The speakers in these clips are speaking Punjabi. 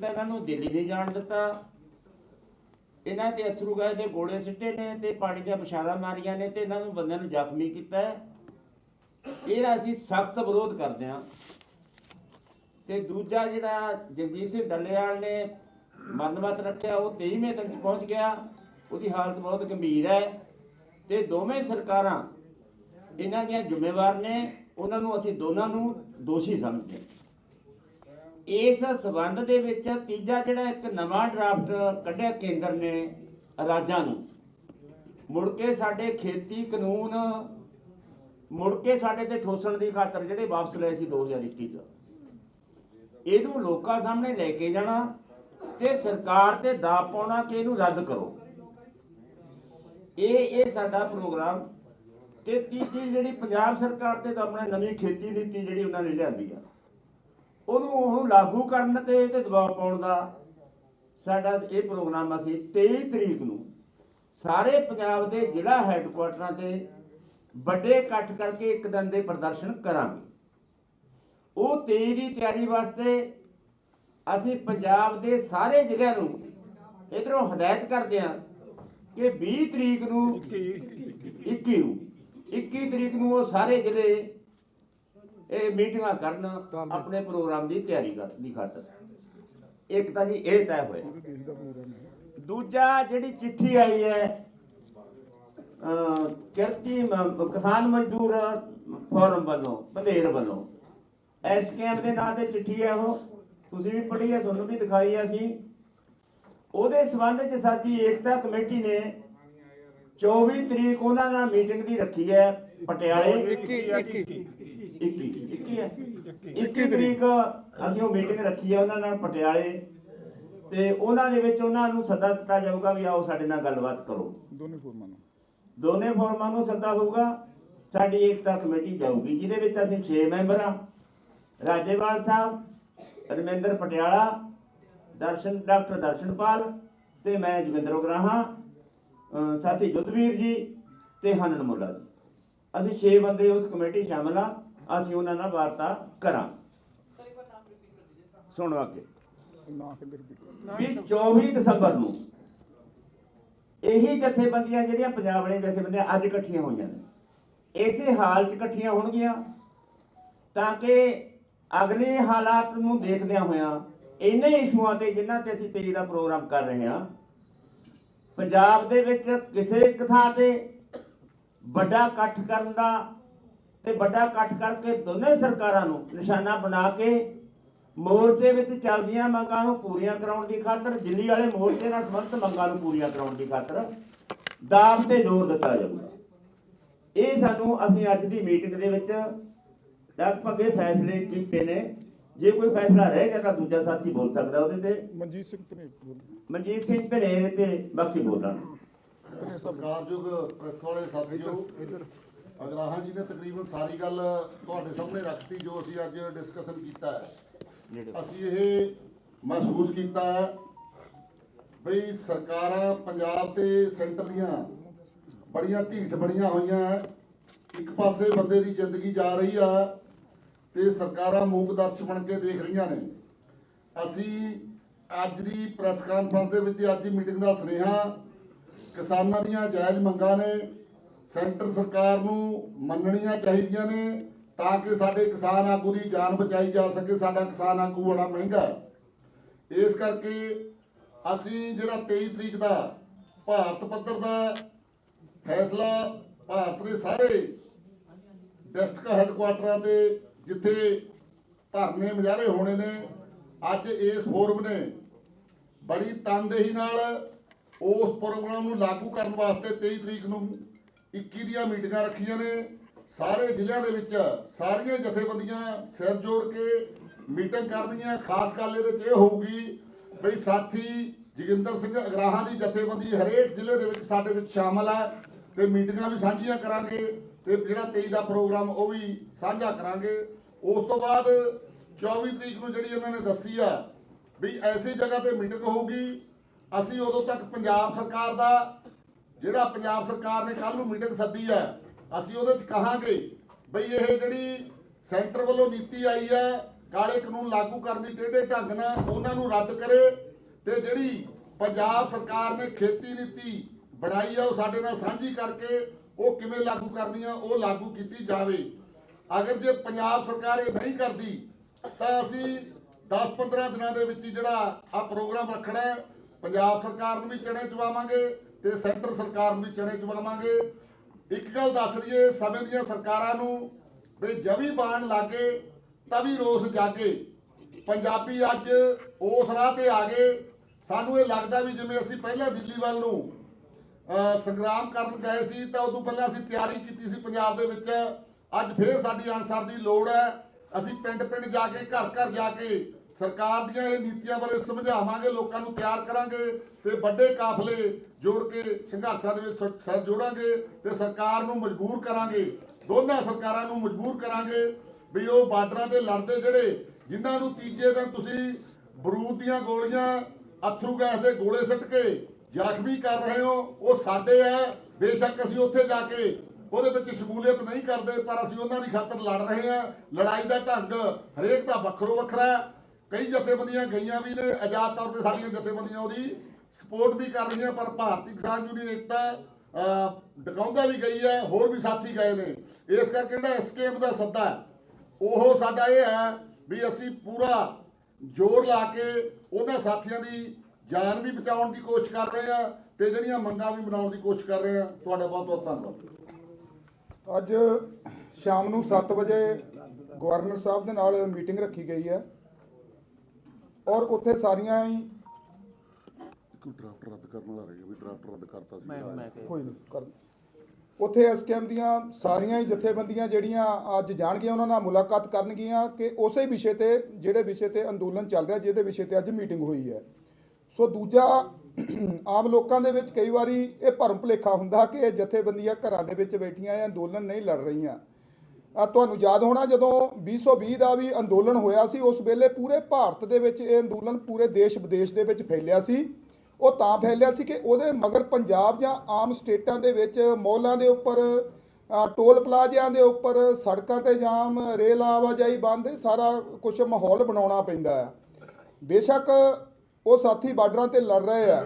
ਤਾਂ ਇਹਨਾਂ ਨੂੰ ਦਿੱਲੀ ਨਹੀਂ ਜਾਣ ਦਿੱਤਾ। ਇਹਨਾਂ ਤੇ ਅਥਰੂ ਗੈਸ ਦੇ ਗੋਲੇ ਸਿੱਟੇ ਨੇ ਤੇ ਪਾਣੀ ਦੀਆਂ ਬਸ਼ਾਰਾਂ ਮਾਰੀਆਂ ਨੇ ਤੇ ਇਹਨਾਂ ਨੂੰ ਬੰਦਿਆਂ ਨੂੰ ਜ਼ਖਮੀ ਕੀਤਾ ਇਹਦਾ ਅਸੀਂ ਸਖਤ ਵਿਰੋਧ ਕਰਦੇ ਹਾਂ। ਤੇ ਦੂਜਾ ਜਿਹੜਾ ਜਗਜੀਤ ਸਿੰਘ ਡੱਲੇਵਾਲ ਨੇ ਮਰਨਵਤ ਰੱਖਿਆ, ਉਹ 23ਵੇਂ ਤੱਕ ਪਹੁੰਚ ਗਿਆ। ਉਹਦੀ ਹਾਲਤ ਬਹੁਤ ਗੰਭੀਰ ਹੈ। ਤੇ ਦੋਵੇਂ ਸਰਕਾਰਾਂ ਇਹਨਾਂ ਦੀਆਂ ਜ਼ਿੰਮੇਵਾਰ ਨੇ। ਉਹਨਾਂ ਨੂੰ ਅਸੀਂ ਦੋਨਾਂ ਨੂੰ ਦੋਸ਼ੀ ਸਮਝਦੇ ਹਾਂ। ਇਸ ਸਬੰਧ ਦੇ ਵਿੱਚ ਤੀਜਾ ਜਿਹੜਾ ਇੱਕ ਨਵਾਂ ਡਰਾਫਟ ਕੱਢਿਆ ਕੇਂਦਰ ਨੇ ਰਾਜਾਂ ਨੂੰ। ਮੁੜ ਕੇ ਸਾਡੇ ਖੇਤੀ ਕਾਨੂੰਨ, ਮੁੜ ਕੇ ਸਾਡੇ ਤੇ ਠੋਸਣ ਦੀ ਖਾਤਰ ਜਿਹੜੇ ਵਾਪਸ ਲਏ ਸੀ 2021 ਚ। ਇਹਨੂੰ ਲੋਕਾਂ ਸਾਹਮਣੇ ਲੈ ਕੇ ਜਾਣਾ ਤੇ ਸਰਕਾਰ ਤੇ ਦਾਅ ਪਾਉਣਾ ਕਿ ਇਹਨੂੰ ਰੱਦ ਕਰੋ। ਇਹ ਇਹ ਸਾਡਾ ਪ੍ਰੋਗਰਾਮ ਤੇ ਤੀਜੀ ਜਿਹੜੀ ਪੰਜਾਬ ਸਰਕਾਰ ਤੇ ਤਾਂ ਆਪਣਾ ਨਵੀਂ ਖੇਤੀ ਨੀਤੀ ਜਿਹੜੀ ਉਹਨਾਂ ਨੇ ਲਿਆਂਦੀ ਆ। ਉਹਨੂੰ ਉਹ ਲਾਗੂ ਕਰਨ ਤੇ ਤੇ ਦਬਾਅ ਪਾਉਣ ਦਾ ਸਾਡਾ ਇਹ ਪ੍ਰੋਗਰਾਮ ਅਸੀਂ 23 ਤਰੀਕ ਨੂੰ। ਸਾਰੇ ਪੰਜਾਬ ਦੇ ਜ਼ਿਲ੍ਹਾ ਹੈੱਡਕੁਆਟਰਾਂ ਤੇ ਵੱਡੇ ਇਕੱਠ ਕਰਕੇ ਇੱਕ ਦਿਨ ਦੇ ਪ੍ਰਦਰਸ਼ਨ ਕਰਾਂਗੇ। ਉਹ 23 ਦੀ ਤਿਆਰੀ ਵਾਸਤੇ ਅਸੀਂ ਪੰਜਾਬ ਦੇ ਸਾਰੇ ਜ਼ਿਲ੍ਹਿਆਂ ਨੂੰ ਇਧਰੋਂ ਹਦਾਇਤ ਕਰਦੇ ਹਾਂ ਕਿ 20 ਤਰੀਕ ਨੂੰ 21 ਨੂੰ 21 ਤਰੀਕ ਨੂੰ ਉਹ ਸਾਰੇ ਜ਼ਿਲ੍ਹੇ ਇਹ ਮੀਟਿੰਗਾਂ ਕਰਨ ਆਪਣੇ ਪ੍ਰੋਗਰਾਮ ਦੀ ਤਿਆਰੀ ਕਰ ਦੀ ਖਾਤਰ। ਇੱਕ ਤਾਂ ਜੀ ਇਹ ਤੈਅ ਹੋਇਆ। ਦੂਜਾ ਜਿਹੜੀ ਚਿੱਠੀ ਆਈ ਹੈ ਕਿਰਤੀ ਕਿਸਾਨ ਮਜ਼ਦੂਰ ਫੋਰਮ ਵੱਲੋਂ ਬੰਦੇਰ ਵੱਲੋਂ। ਐਸਕੇਐਮ ਦੇ ਨਾਂ ਤੇ ਚਿੱਠੀ ਹੈ ਉਹ। ਤੁਸੀਂ ਵੀ ਪੜ੍ਹੀ ਹੈ ਤੁਹਾਨੂੰ ਵੀ ਦਿਖਾਈ ਹੈ ਅਸੀਂ। ਉਹਦੇ ਸਬੰਧ ਚ ਸਾਡੀ ਏਕਤਾ ਕਮੇਟੀ ਨੇ 24 ਤਰੀਕ ਉਹਨਾਂ ਨਾਲ ਮੀਟਿੰਗ ਦੀ ਰੱਖੀ ਹੈ। ਪਟਿਆਲੇ 21 21 ਹੈ 21 ਤਰੀਕ ਅਸੀਂ ਉਹ ਮੀਟਿੰਗ ਰੱਖੀ ਹੈ ਉਹਨਾਂ ਨਾਲ ਪਟਿਆਲੇ ਤੇ ਉਹਨਾਂ ਦੇ ਵਿੱਚ ਉਹਨਾਂ ਨੂੰ ਸੱਦਾ ਦਿੱਤਾ ਜਾਊਗਾ ਵੀ ਆਓ ਸਾਡੇ ਨਾਲ ਗੱਲਬਾਤ ਕਰੋ। ਦੋਨੇ ਫੋਰਮਾਂ ਨੂੰ। ਦੋਨੇ ਫੋਰਮਾਂ ਨੂੰ ਸੱਦਾ ਹੋਊਗਾ ਸਾਡੀ ਏਕਤਾ ਕਮੇਟੀ ਜਾਊਗੀ ਜਿਹਦੇ ਵਿੱਚ ਅਸੀਂ 6 ਮੈਂਬਰ ਆ। ਰਾਜੇਵਾਲ ਸਾਹਿਬ ਰਮਿੰਦਰ ਪਟਿਆਲਾ ਦਰਸ਼ਨ ਡਾਕਟਰ ਦਰਸ਼ਨਪਾਲ ਤੇ ਮੈਂ ਜੋਗਿੰਦਰ ਉਗਰਾਹਾਂ ਅਹ ਸਾਥੀ ਜੁੱਧਵੀਰ ਜੀ ਤੇ ਹਨਨ ਮੁੱਲਾ ਜੀ। ਅਸੀਂ 6 ਬੰਦੇ ਉਸ ਕਮੇਟੀ ਸ਼ਾਮਲ ਆ, ਅਸੀਂ ਉਹਨਾਂ ਨਾਲ ਵਾਰਤਾ ਕਰਾਂ ਸੁਣੋ ਅੱਗੇ। ਵੀ 24 ਦਸੰਬਰ ਨੂੰ ਇਹੀ ਜਥੇਬੰਦੀਆਂ ਜਿਹੜੀਆਂ ਪੰਜਾਬ ਵਾਲੀਆਂ ਜਥੇਬੰਦੀਆਂ ਅੱਜ ਇਕੱਠੀਆਂ ਹੋਈਆਂ ਨੇ, ਇਸੇ ਹਾਲ 'ਚ ਇਕੱਠੀਆਂ ਹੋਣਗੀਆਂ ਤਾਂ ਕਿ ਅਗਲੇ ਹਾਲਾਤ ਨੂੰ ਦੇਖਦਿਆਂ ਹੋਇਆਂ ਇਹਨਾਂ ਇਸ਼ੂਆਂ ਤੇ ਜਿਨ੍ਹਾਂ ਤੇ ਅਸੀਂ ਤੇਰੀ ਦਾ ਪ੍ਰੋਗਰਾਮ ਕਰ ਰਹੇ ਹਾਂ, ਪੰਜਾਬ ਦੇ ਵਿੱਚ ਕਿਸੇ ਇੱਕ ਥਾਂ ਤੇ ਵੱਡਾ ਇਕੱਠ ਕਰਨ ਦਾ ਤੇ ਵੱਡਾ ਇਕੱਠ ਕਰਕੇ ਦੋਨੇ ਸਰਕਾਰਾਂ ਨੂੰ ਨਿਸ਼ਾਨਾ ਬਣਾ ਕੇ ਮੋਰਚੇ ਵਿੱਚ ਚੱਲਦੀਆਂ ਮੰਗਾਂ ਨੂੰ ਪੂਰੀਆਂ ਕਰਾਉਣ ਦੀ ਖਾਤਰ ਦਿੱਲੀ ਵਾਲੇ ਮੋਰਚੇ ਨਾਲ ਸੰਬੰਧਿਤ ਮੰਗਾਂ ਨੂੰ ਪੂਰੀਆਂ ਕਰਾਉਣ ਦੀ ਖਾਤਰ ਦਾਅਵ ਤੇ ਜ਼ੋਰ ਦਿੱਤਾ ਜਾਊਗਾ। ਇਹ ਸਾਨੂੰ ਅਸੀਂ ਅੱਜ ਦੀ ਮੀਟਿੰਗ ਦੇ ਵਿੱਚ ਲਗਭਗ ਇਹ ਫੈਸਲੇ ਕੀਤੇ ਨੇ। ਜੇ ਕੋਈ ਫੈਸਲਾ ਰਹਿ ਗਿਆ ਤਾਂ ਦੂਜਾ ਸਾਥੀ ਬੋਲ ਸਕਦਾ ਉਹਦੇ ਤੇ। ਮਨਜੀਤ ਸਿੰਘ ਬੋਲ ਮਨਜੀਤ ਸਿੰਘ ਧਨੇਰ ਤੇ ਬਾਕੀ ਬੋਲਣ ਸਭ ਸਰਕਾਰਯੋਗ ਪ੍ਰੈਸ ਵਾਲੇ ਸਾਥੀਓ ਇੱਧਰ ਅਗਰਾਹਾਂ ਜੀ ਨੇ ਤਕਰੀਬਨ ਸਾਰੀ ਗੱਲ ਤੁਹਾਡੇ ਸਾਹਮਣੇ ਰੱਖਤੀ ਜੋ ਅਸੀਂ ਅੱਜ ਡਿਸਕਸ਼ਨ ਕੀਤਾ ਹੈ। ਅਸੀਂ ਇਹ ਮਹਿਸੂਸ ਕੀਤਾ ਹੈ ਬਈ ਸਰਕਾਰਾਂ ਪੰਜਾਬ ਤੇ ਸੈਂਟਰ ਦੀਆਂ ਬੜੀਆਂ ਢੀਠ ਬਣੀਆਂ ਹੋਈਆਂ। ਇੱਕ ਪਾਸੇ ਬੰਦੇ ਦੀ ਜ਼ਿੰਦਗੀ ਜਾ ਰਹੀ ਆ ਤੇ ਸਰਕਾਰਾਂ ਮੂਕਦਰਸ਼ ਬਣ ਕੇ ਦੇਖ ਰਹੀਆਂ ਨੇ। ਅਸੀਂ ਅੱਜ ਦੀ ਪ੍ਰੈਸ ਕਾਨਫਰੰਸ ਦੇ ਵਿੱਚ ਅੱਜ ਦੀ ਮੀਟਿੰਗ ਦਾ ਸੁਨੇਹਾ ਕਿਸਾਨਾਂ ਦੀਆਂ ਜਾਇਜ਼ ਮੰਗਾਂ ਨੇ, ਸੈਂਟਰ ਸਰਕਾਰ ਨੂੰ ਮੰਨਣੀਆਂ ਚਾਹੀਦੀਆਂ ਨੇ ਤਾਂ ਕਿ ਸਾਡੇ ਕਿਸਾਨ ਆਗੂ ਦੀ ਜਾਨ ਬਚਾਈ ਜਾ ਸਕੇ, ਸਾਡਾ ਕਿਸਾਨ ਆਗੂ ਬੜਾ ਮਹਿੰਗਾ ਇਸ ਕਰਕੇ ਅਸੀਂ ਜਿਹੜਾ 23 ਤਰੀਕ ਦਾ ਭਾਰਤ ਪੱਧਰ ਦਾ ਫੈਸਲਾ, ਭਾਰਤ ਦੇ ਸਾਰੇ ਡਿਸਟ੍ਰਿਕਟ ਹੈੱਡਕੁਆਟਰਾਂ ਤੇ ਜਿੱਥੇ ਧਰਨੇ ਮੁਜ਼ਾਹਰੇ ਹੋਣੇ ਨੇ, ਅੱਜ ਇਸ ਫੋਰਮ ਨੇ ਬੜੀ ਤਨਦੇਹੀ ਨਾਲ ਉਸ ਪ੍ਰੋਗਰਾਮ ਨੂੰ ਲਾਗੂ ਕਰਨ ਵਾਸਤੇ 23 ਤਰੀਕ ਨੂੰ 21 ਦੀਆਂ ਮੀਟਿੰਗਾਂ ਰੱਖੀਆਂ ਨੇ। ਸਾਰੇ ਜ਼ਿਲ੍ਹਿਆਂ ਦੇ ਵਿੱਚ ਸਾਰੀਆਂ ਜਥੇਬੰਦੀਆਂ ਸਿਰ ਜੋੜ ਕੇ ਮੀਟਿੰਗ ਕਰਨੀਆਂ। ਖਾਸ ਗੱਲ ਇਹਦੇ 'ਚ ਇਹ ਹੋਊਗੀ ਬਈ ਸਾਥੀ ਜੋਗਿੰਦਰ ਸਿੰਘ ਅਗਰਾਹਾਂ ਦੀ ਜਥੇਬੰਦੀ ਹਰੇਕ ਜ਼ਿਲ੍ਹੇ ਦੇ ਵਿੱਚ ਸਾਡੇ ਵਿੱਚ ਸ਼ਾਮਲ ਹੈ ਤੇ ਮੀਟਿੰਗਾਂ ਵੀ ਸਾਂਝੀਆਂ ਕਰਾਂਗੇ ਤੇ ਜਿਹੜਾ 23 ਦਾ ਪ੍ਰੋਗਰਾਮ ਉਹ ਵੀ ਸਾਂਝਾ ਕਰਾਂਗੇ। ਉਸ ਤੋਂ ਬਾਅਦ 24 ਤਰੀਕ ਨੂੰ ਜਿਹੜੀ ਇਹਨਾਂ ਨੇ ਦੱਸੀ ਆ ਵੀ ਐਸੀ ਜਗ੍ਹਾ ਤੇ ਮੀਟਿੰਗ ਹੋਊਗੀ ਅਸੀਂ ਉਦੋਂ ਤੱਕ ਪੰਜਾਬ ਸਰਕਾਰ ਦਾ, ਜਿਹੜਾ ਪੰਜਾਬ ਸਰਕਾਰ ਨੇ ਕੱਲ ਨੂੰ ਮੀਟਿੰਗ ਸੱਦੀ ਹੈ, ਅਸੀਂ ਉਹਦੇ ਚ ਕਹਾਂਗੇ ਬਈ ਇਹ ਜਿਹੜੀ ਸੈਂਟਰ ਵੱਲੋਂ ਨੀਤੀ ਆਈ ਹੈ, ਕਾਲੇ ਕਾਨੂੰਨ ਲਾਗੂ ਕਰਨ ਦੀ ਟੇਢੇ ਢੰਗ ਨਾਲ ਉਹਨਾਂ ਨੂੰ ਰੱਦ ਕਰੇ ਤੇ ਜਿਹੜੀ ਪੰਜਾਬ ਸਰਕਾਰ ਨੇ ਖੇਤੀ ਨੀਤੀ ਬਣਾਈ ਆ, ਉਹ ਸਾਡੇ ਨਾਲ ਸਾਂਝੀ ਕਰਕੇ ਉਹ ਕਿਵੇਂ ਲਾਗੂ ਕਰਨੀ ਆ, ਉਹ ਲਾਗੂ ਕੀਤੀ ਜਾਵੇ। ਅਗਰ ਜੇ ਪੰਜਾਬ ਸਰਕਾਰ ਇਹ ਨਹੀਂ ਕਰਦੀ, ਤਾਂ ਅਸੀਂ 10-15 ਦਿਨਾਂ ਦੇ ਵਿੱਚ ਹੀ ਜਿਹੜਾ ਆ ਪ੍ਰੋਗਰਾਮ ਰੱਖਣਾ ਹੈ ਪੰਜਾਬ ਸਰਕਾਰ ਨੂੰ ਵੀ ਚੜੇ ਚਵਾਵਾਂਗੇ ਤੇ ਸੈਂਟਰ ਸਰਕਾਰ ਨੂੰ ਵੀ ਚੜੇ ਚਵਾਵਾਂਗੇ ਇੱਕ ਗੱਲ ਦੱਸ ਦਈਏ, ਸਮੇਂ ਦੀਆਂ ਸਰਕਾਰਾਂ ਨੂੰ ਵੀ ਜਵੀ ਬਾਣ ਲਾਗੇ ਤਾਂ ਵੀ ਰੋਸ ਜਾਗੇ। ਪੰਜਾਬੀ ਅੱਜ ਉਸ ਰਾਹ ਤੇ ਆ ਗਏ। ਸਾਨੂੰ ਇਹ ਲੱਗਦਾ ਵੀ ਜਿਵੇਂ ਅਸੀਂ ਪਹਿਲਾਂ ਦਿੱਲੀ ਵੱਲ ਨੂੰ, ਅਹ, ਸੰਗਰਾਮ ਕਰਨ ਗਏ ਸੀ, ਤਾਂ ਉਦੋਂ ਪਹਿਲਾਂ ਅਸੀਂ ਤਿਆਰੀ ਕੀਤੀ ਸੀ ਪੰਜਾਬ ਦੇ ਵਿੱਚ। ਅੱਜ ਫੇਰ ਸਾਡੀ ਅਨਸਰ ਦੀ ਲੋੜ ਹੈ। ਅਸੀਂ ਪਿੰਡ ਪਿੰਡ ਜਾ ਕੇ ਘਰ ਘਰ ਜਾ ਕੇ ਸਰਕਾਰ ਦੀਆਂ ਇਹ ਨੀਤੀਆਂ ਬਾਰੇ ਸਮਝਾਵਾਂਗੇ, ਲੋਕਾਂ ਨੂੰ ਤਿਆਰ ਕਰਾਂਗੇ ਤੇ ਵੱਡੇ ਕਾਫਲੇ ਜੋੜ ਕੇ ਸੰਘਰਸ਼ਾਂ ਦੇ ਵਿੱਚ ਸਰ ਜੋੜਾਂਗੇ ਤੇ ਸਰਕਾਰ ਨੂੰ ਮਜਬੂਰ ਕਰਾਂਗੇ। ਦੋਨਾਂ ਸਰਕਾਰਾਂ ਨੂੰ ਮਜਬੂਰ ਕਰਾਂਗੇ ਵੀ ਉਹ ਬਾਰਡਰਾਂ ਤੇ ਲੜਦੇ ਜਿਹੜੇ ਜਿਨ੍ਹਾਂ ਨੂੰ ਤੀਜੇ ਦਿਨ ਤੁਸੀਂ ਬਰੂਦ ਦੀਆਂ ਗੋਲੀਆਂ, ਅਥਰੂ ਗੈਸ ਦੇ ਗੋਲੇ ਸਿੱਟ ਕੇ ਜ਼ਖਮੀ ਕਰ ਰਹੇ ਹੋ, ਉਹ ਸਾਡੇ ਹੈ ਬੇਸ਼ੱਕ ਅਸੀਂ ਉੱਥੇ ਜਾ ਕੇ ਉਹਦੇ ਵਿੱਚ ਸ਼ਮੂਲੀਅਤ ਨਹੀਂ ਕਰਦੇ, ਪਰ ਅਸੀਂ ਉਹਨਾਂ ਦੀ ਖਾਤਰ ਲੜ ਰਹੇ ਹਾਂ। ਲੜਾਈ ਦਾ ਢੰਗ ਹਰੇਕ ਦਾ ਵੱਖਰੋ ਵੱਖਰਾ ਕਈ ਜਥੇਬੰਦੀਆਂ ਗਈਆਂ ਵੀ ਨੇ ਆਜ਼ਾਦ ਤੌਰ ਤੇ ਸਾਡੀਆਂ ਜਥੇਬੰਦੀਆਂ ਉਹਦੀ ਸਪੋਰਟ ਵੀ ਕਰ ਰਹੀਆਂ ਪਰ ਭਾਰਤੀ ਕਿਸਾਨ ਯੂਨੀਅਨ ਏਕਤਾ ਅਹ, ਡਕਾਉਂਦਾ ਵੀ ਗਈ ਹੈ ਹੋਰ ਵੀ ਸਾਥੀ ਗਏ ਨੇ। ਇਸ ਕਰਕੇ ਜਿਹੜਾ ਐਸਕੇਐਮ ਦਾ ਸੱਦਾ ਹੈ ਉਹ ਸਾਡਾ ਇਹ ਹੈ ਵੀ ਅਸੀਂ ਪੂਰਾ ਜ਼ੋਰ ਲਾ ਕੇ ਉਹਨਾਂ ਸਾਥੀਆਂ ਦੀ ਜਾਨ ਵੀ ਬਚਾਉਣ ਦੀ ਕੋਸ਼ਿਸ਼ ਕਰ ਰਹੇ ਆ ਤੇ ਜਿਹੜੀਆਂ ਮੰਗਾਂ ਵੀ ਬਣਾਉਣ ਦੀ ਕੋਸ਼ਿਸ਼ ਕਰ ਰਹੇ ਆ ਤੁਹਾਡਾ ਬਹੁਤ ਬਹੁਤ ਧੰਨਵਾਦ। ਅੱਜ ਸ਼ਾਮ ਨੂੰ 7 ਵਜੇ ਗਵਰਨਰ ਸਾਹਿਬ ਦੇ ਨਾਲ ਮੀਟਿੰਗ ਰੱਖੀ ਗਈ ਹੈ। ਔਰ ਉੱਥੇ ਸਾਰੀਆਂ ਹੀ ਡਰਾਫਟ ਰੱਦ ਕਰਨ ਵਾਲਾ ਰਹੇਗਾ ਵੀ ਡਰਾਫਟ ਰੱਦ ਕਰਤਾ ਸੀ। ਕੋਈ ਨਹੀਂ ਕਰ ਉੱਥੇ ਐਸਕੇਐਮ ਦੀਆਂ ਸਾਰੀਆਂ ਹੀ ਜਥੇਬੰਦੀਆਂ ਜਿਹੜੀਆਂ ਅੱਜ ਜਾਣਗੀਆਂ ਉਹਨਾਂ ਨਾਲ ਮੁਲਾਕਾਤ ਕਰਨਗੀਆਂ ਕਿ ਉਸੇ ਵਿਸ਼ੇ ਤੇ ਜਿਹੜੇ ਵਿਸ਼ੇ ਤੇ ਅੰਦੋਲਨ ਚੱਲ ਰਿਹਾ ਜਿਹਦੇ ਵਿਸ਼ੇ ਤੇ ਅੱਜ ਮੀਟਿੰਗ ਹੋਈ ਹੈ। ਸੋ ਦੂਜਾ ਆਮ ਲੋਕਾਂ ਦੇ ਵਿੱਚ ਕਈ ਵਾਰੀ ਇਹ ਭਰਮ ਭੁਲੇਖਾ ਹੁੰਦਾ ਕਿ ਇਹ ਜਥੇਬੰਦੀਆਂ ਘਰਾਂ ਦੇ ਵਿੱਚ ਬੈਠੀਆਂ ਇਹ ਅੰਦੋਲਨ ਨਹੀਂ ਲੜ ਰਹੀਆਂ। ਤੁਹਾਨੂੰ ਯਾਦ ਹੋਣਾ ਜਦੋਂ 2020 ਦਾ ਵੀ ਅੰਦੋਲਨ ਹੋਇਆ ਸੀ ਉਸ ਵੇਲੇ ਪੂਰੇ ਭਾਰਤ ਦੇ ਵਿੱਚ ਇਹ ਅੰਦੋਲਨ ਪੂਰੇ ਦੇਸ਼ ਵਿਦੇਸ਼ ਦੇ ਵਿੱਚ ਫੈਲਿਆ ਸੀ। ਉਹ ਤਾਂ ਫੈਲਿਆ ਸੀ ਕਿ ਉਹਦੇ ਮਗਰ ਪੰਜਾਬ ਜਾਂ ਆਮ ਸਟੇਟਾਂ ਦੇ ਵਿੱਚ ਮੌਲਾਂ ਦੇ ਉੱਪਰ ਟੋਲ ਪਲਾਜ਼ਿਆਂ ਦੇ ਉੱਪਰ ਸੜਕਾਂ ਤੇ ਜਾਮ ਰੇਲ ਆਵਾਜਾਈ ਬੰਦ ਸਾਰਾ ਕੁਝ ਮਾਹੌਲ ਬਣਾਉਣਾ ਪੈਂਦਾ ਹੈ ਬੇਸ਼ੱਕ ਉਹ ਸਾਥੀ ਬਾਰਡਰਾਂ ਤੇ ਲੜ ਰਹੇ ਆ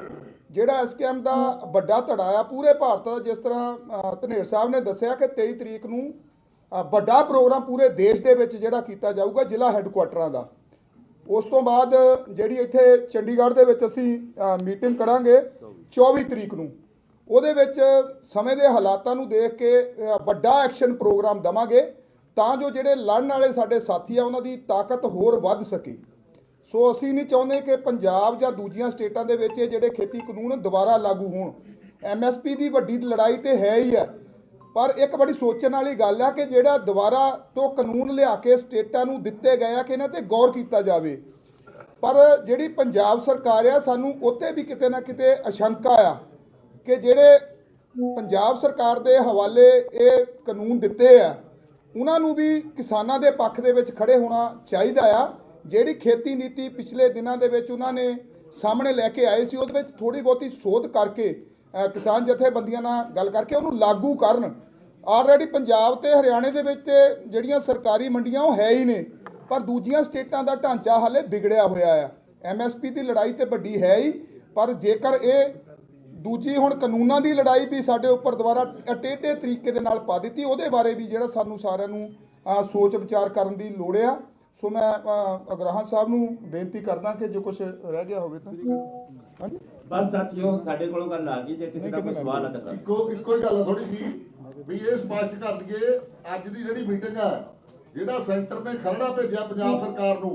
ਜਿਹੜਾ ਐਸਕੇਐਮ ਦਾ ਵੱਡਾ ਧੜਾ ਆ ਪੂਰੇ ਭਾਰਤ ਦਾ ਜਿਸ ਤਰ੍ਹਾਂ ਅ, ਧਨੇਰ ਸਾਹਿਬ ਨੇ ਦੱਸਿਆ ਕਿ 23 ਤਰੀਕ ਨੂੰ ਵੱਡਾ ਪ੍ਰੋਗਰਾਮ ਪੂਰੇ ਦੇਸ਼ ਦੇ ਵਿੱਚ ਜਿਹੜਾ ਕੀਤਾ ਜਾਊਗਾ ਜ਼ਿਲ੍ਹਾ ਹੈੱਡਕੁਆਟਰਾਂ ਦਾ। ਉਸ ਤੋਂ ਬਾਅਦ ਜਿਹੜੀ ਇੱਥੇ ਚੰਡੀਗੜ੍ਹ ਦੇ ਵਿੱਚ ਅਸੀਂ ਮੀਟਿੰਗ ਕਰਾਂਗੇ 24 ਤਰੀਕ ਨੂੰ। ਉਹਦੇ ਵਿੱਚ ਸਮੇਂ ਦੇ ਹਾਲਾਤਾਂ ਨੂੰ ਦੇਖ ਕੇ ਵੱਡਾ ਐਕਸ਼ਨ ਪ੍ਰੋਗਰਾਮ ਦਵਾਂਗੇ ਤਾਂ ਜੋ ਜਿਹੜੇ ਲੜਨ ਵਾਲੇ ਸਾਡੇ ਸਾਥੀ ਆ, ਉਹਨਾਂ ਦੀ ਤਾਕਤ ਹੋਰ ਵੱਧ ਸਕੇ। ਸੋ ਅਸੀਂ ਨਹੀਂ ਚਾਹੁੰਦੇ ਕਿ ਪੰਜਾਬ ਜਾਂ ਦੂਜੀਆਂ ਸਟੇਟਾਂ ਦੇ ਵਿੱਚ ਇਹ ਜਿਹੜੇ ਖੇਤੀ ਕਾਨੂੰਨ ਦੁਬਾਰਾ ਲਾਗੂ ਹੋਣ। ਐਮਐਸਪੀ ਦੀ ਵੱਡੀ ਲੜਾਈ ਤੇ ਹੈ ਹੀ ਹੈ ਪਰ ਇੱਕ ਬੜੀ ਸੋਚਣ ਵਾਲੀ ਗੱਲ ਆ ਕਿ ਜਿਹੜਾ ਦੁਬਾਰਾ ਤੋਂ ਕਾਨੂੰਨ ਲਿਆ ਕੇ ਸਟੇਟਾਂ ਨੂੰ ਦਿੱਤੇ ਗਏ ਆ ਕਿ ਇਹਨਾਂ ਤੇ ਗੌਰ ਕੀਤਾ ਜਾਵੇ। ਪਰ ਜਿਹੜੀ ਪੰਜਾਬ ਸਰਕਾਰ ਆ, ਸਾਨੂੰ ਉੱਤੇ ਵੀ ਕਿਤੇ ਨਾ ਕਿਤੇ ਅਸ਼ੰਕਾ ਆ ਕਿ ਜਿਹੜੇ ਪੰਜਾਬ ਸਰਕਾਰ ਦੇ ਹਵਾਲੇ ਇਹ ਕਾਨੂੰਨ ਦਿੱਤੇ ਆ, ਉਹਨਾਂ ਨੂੰ ਵੀ ਕਿਸਾਨਾਂ ਦੇ ਪੱਖ ਦੇ ਵਿੱਚ ਖੜੇ ਹੋਣਾ ਚਾਹੀਦਾ ਆ। ਜਿਹੜੀ ਖੇਤੀ ਨੀਤੀ ਪਿਛਲੇ ਦਿਨਾਂ ਦੇ ਵਿੱਚ ਉਹਨਾਂ ਨੇ ਸਾਹਮਣੇ ਲੈ ਕੇ ਆਏ ਸੀ, ਉਹਦੇ ਵਿੱਚ ਥੋੜੀ ਬਹੁਤੀ ਸੋਧ ਕਰਕੇ ਕਿਸਾਨ ਜਥੇਬੰਦੀਆਂ ਨਾਲ ਗੱਲ ਕਰਕੇ ਉਹਨੂੰ ਲਾਗੂ ਕਰਨ। ਆਲਰੇਡੀ ਪੰਜਾਬ ਤੇ ਹਰਿਆਣੇ ਦੇ ਵਿੱਚ ਜਿਹੜੀਆਂ ਸਰਕਾਰੀ ਮੰਡੀਆਂ ਉਹ ਹੈ ਹੀ ਨੇ ਪਰ ਦੂਜੀਆਂ ਸਟੇਟਾਂ ਦਾ ਢਾਂਚਾ ਹਾਲੇ ਵਿਗੜਿਆ ਹੋਇਆ ਆ। ਐਮਐਸਪੀ ਦੀ ਲੜਾਈ ਤੇ ਵੱਡੀ ਹੈ ਹੀ ਪਰ ਜੇਕਰ ਇਹ ਦੂਜੀ ਹੁਣ ਕਾਨੂੰਨਾਂ ਦੀ ਲੜਾਈ ਵੀ ਸਾਡੇ ਉੱਪਰ ਦੁਬਾਰਾ ਟੇਢੇ ਤਰੀਕੇ ਦੇ ਨਾਲ ਪਾ ਦਿੱਤੀ ਉਹਦੇ ਬਾਰੇ ਵੀ ਜਿਹੜਾ ਸਾਨੂੰ ਸਾਰਿਆਂ ਨੂੰ ਸੋਚ ਵਿਚਾਰ ਕਰਨ ਦੀ ਲੋੜ ਆ। ਸੋ ਮੈਂ ਅਗਰਾਹਾਂ ਸਾਹਿਬ ਨੂੰ ਬੇਨਤੀ ਕਰਦਾ ਕਿ ਜੋ ਕੁਝ ਰਹਿ ਗਿਆ ਹੋਵੇ ਤਾਂ। ਹਾਂਜੀ? ਬਸ ਸਾਥੀਓ ਸਾਡੇ ਕੋਲੋਂ ਗੱਲ ਆ ਗਈ ਜੇ ਕਿਸੇ ਦਾ ਕੋਈ ਸਵਾਲ ਹੈ ਤਾਂ ਕਰੋ। ਇੱਕੋ ਇੱਕੋ ਹੀ ਗੱਲ ਆ ਥੋੜੀ ਜੀ ਵੀ ਇਹ ਸਪਸ਼ਟ ਕਰ ਦਈਏ ਅੱਜ ਦੀ ਜਿਹੜੀ ਮੀਟਿੰਗ ਆ ਜਿਹੜਾ ਸੈਂਟਰ ਨੇ ਖਰੜਾ ਭੇਜਿਆ ਪੰਜਾਬ ਸਰਕਾਰ ਨੂੰ